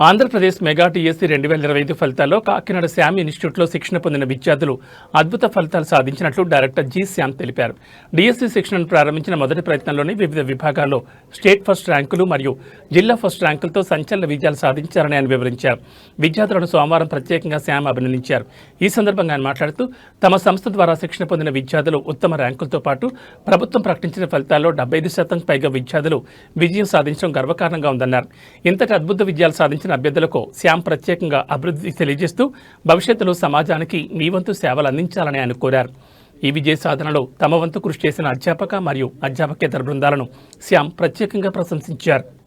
Andhra Pradesh mega TSC రెండు వేల ఇరవై ఐదు ఫలితాల్లో కాకినాడ శ్యామ్ ఇన్స్టిట్యూట్లో శిక్షణ పొందిన విద్యార్థులు అద్భుత ఫలితాలు సాధించినట్లు డైరెక్టర్ జి శ్యామ్ తెలిపారు. డిఎస్సీ శిక్షణను ప్రారంభించిన మొదటి ప్రయత్నంలోనే వివిధ విభాగాల్లో స్టేట్ ఫస్ట్ ర్యాంకులు మరియు జిల్లా ఫస్ట్ ర్యాంకులతో సంచలన విజయాలు సాధించారని ఆయన వివరించారు. విద్యార్థులను సోమవారం ప్రత్యేకంగా శ్యామ్ అభినందించారు. ఈ సందర్భంగా ఆయన మాట్లాడుతూ తమ సంస్థ ద్వారా శిక్షణ పొందిన విద్యార్థులు ఉత్తమ ర్యాంకులతో పాటు ప్రభుత్వం ప్రకటించిన ఫలితాల్లో డెబ్బై ఐదు శాతం పైగా విద్యార్థులు విజయం సాధించడం గర్వకారణంగా ఉందన్నారు. ఇంతటి అద్భుత విజయాలు సాధించిన అభ్యర్థులకు శ్యామ్ ప్రత్యేకంగా అభివృద్ధి తెలియజేస్తూ భవిష్యత్తులో సమాజానికి మీ వంతు సేవలు అందించాలని ఆయన కోరారు. ఈ విజయ సాధనలో తమ వంతు కృషి చేసిన అధ్యాపక మరియు అధ్యాపకేతర బృందాలను శ్యామ్ ప్రత్యేకంగా ప్రశంసించారు.